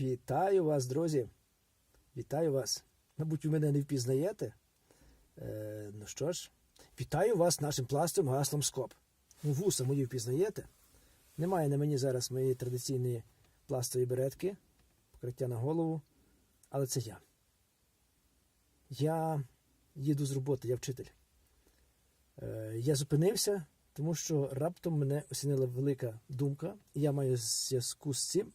Вітаю вас, друзі. Вітаю вас. Мабуть, ви мене не впізнаєте. Е, ну що ж, вітаю вас нашим пластовим гаслом Скоп. Ну, вуса мої впізнаєте. Немає на мені зараз моєї традиційної пластової беретки, покриття на голову, але це я. Я їду з роботи, я вчитель. Е, я зупинився, тому що раптом мене осінила велика думка, і я маю зв'язку з цим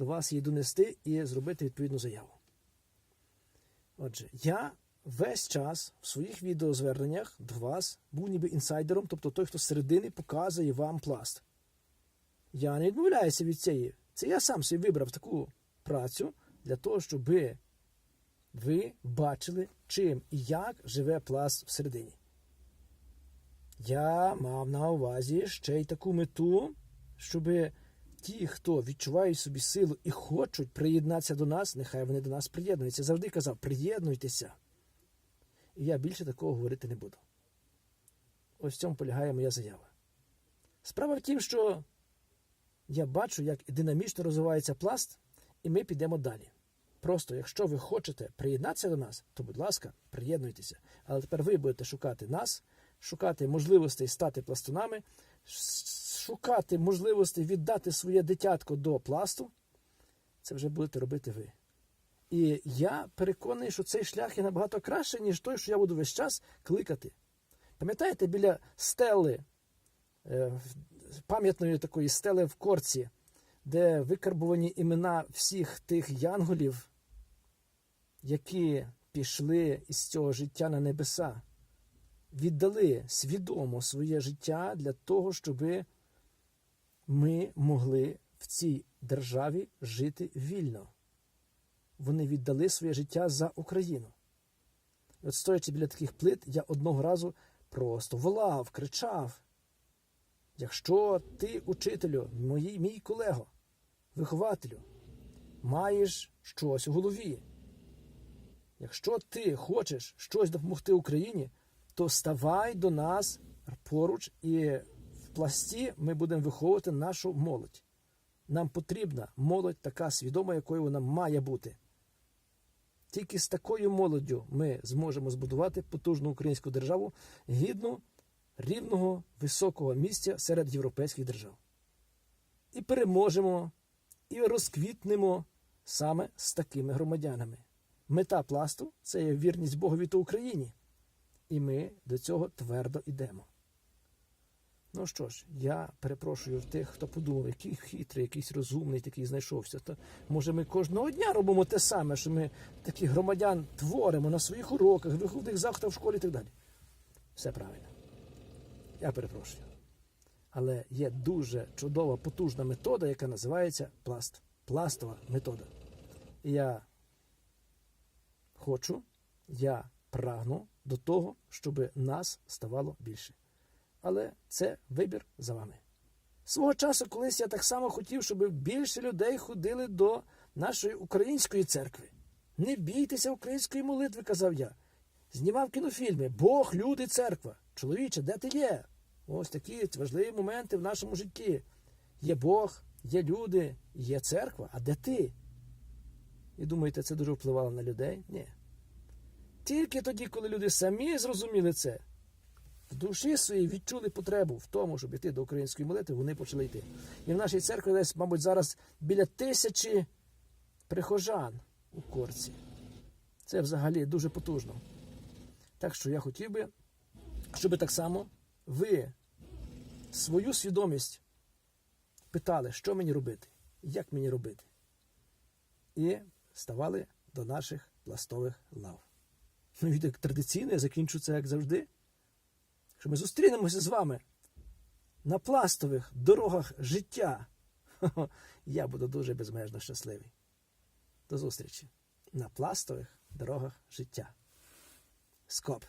до вас її донести і зробити відповідну заяву. Отже, я весь час в своїх відеозверненнях до вас був ніби інсайдером, тобто той, хто з середини показує вам пласт. Я не відмовляюся від цієї. Це я сам собі вибрав таку працю для того, щоб ви бачили, чим і як живе пласт всередині. Я мав на увазі ще й таку мету, щоб ті, хто відчувають собі силу і хочуть приєднатися до нас, нехай вони до нас приєднуються. Завжди казав, приєднуйтеся. І я більше такого говорити не буду. Ось в цьому полягає моя заява. Справа в тім, що я бачу, як динамічно розвивається пласт, і ми підемо далі. Просто, якщо ви хочете приєднатися до нас, то, будь ласка, приєднуйтеся. Але тепер ви будете шукати нас, шукати можливостей стати пластунами, шукати можливостей віддати своє дитятко до пласту. Це вже будете робити ви. І я переконаний, що цей шлях є набагато краще, ніж той, що я буду весь час кликати. Пам'ятаєте, біля стели, е, пам'ятної такої стели в корці, де викарбувані імена всіх тих янголів, які пішли із цього життя на небеса, віддали свідомо своє життя для того, щоб ми могли в цій державі жити вільно. Вони віддали своє життя за Україну. І от стоячи біля таких плит, я одного разу просто волав, кричав. Якщо ти, учителю, мої, мій колего, вихователю, маєш щось у голові, якщо ти хочеш щось допомогти Україні, то ставай до нас поруч і пласті ми будемо виховувати нашу молодь. Нам потрібна молодь така свідома, якою вона має бути. Тільки з такою молоддю ми зможемо збудувати потужну українську державу гідну рівного високого місця серед європейських держав. І переможемо, і розквітнемо саме з такими громадянами. Мета пласту це є вірність Богові та Україні. І ми до цього твердо йдемо. Ну що ж, я перепрошую тих, хто подумав, який хитрий, якийсь розумний такий знайшовся. То може ми кожного дня робимо те саме, що ми таких громадян творимо на своїх уроках, виходних заходах в школі і так далі. Все правильно. Я перепрошую. Але є дуже чудова, потужна метода, яка називається пласт. Пластова метода. Я хочу, я прагну до того, щоб нас ставало більше. Але це вибір за вами. Свого часу, колись я так само хотів, щоб більше людей ходили до нашої української церкви. Не бійтеся української молитви, казав я. Знімав кінофільми Бог, люди, церква. Чоловіче, де ти є? Ось такі важливі моменти в нашому житті. Є Бог, є люди, є церква, а де ти? І думаєте, це дуже впливало на людей? Ні. Тільки тоді, коли люди самі зрозуміли це, в душі своїй відчули потребу в тому, щоб йти до української молитви, вони почали йти. І в нашій церкві десь, мабуть, зараз біля тисячі прихожан у корці. Це взагалі дуже потужно. Так що я хотів би, щоб так само ви свою свідомість питали, що мені робити, як мені робити. І ставали до наших пластових лав. Ну і так традиційно я закінчу це, як завжди. Що ми зустрінемося з вами на пластових дорогах життя. Я буду дуже безмежно щасливий. До зустрічі на пластових дорогах життя. Скоп.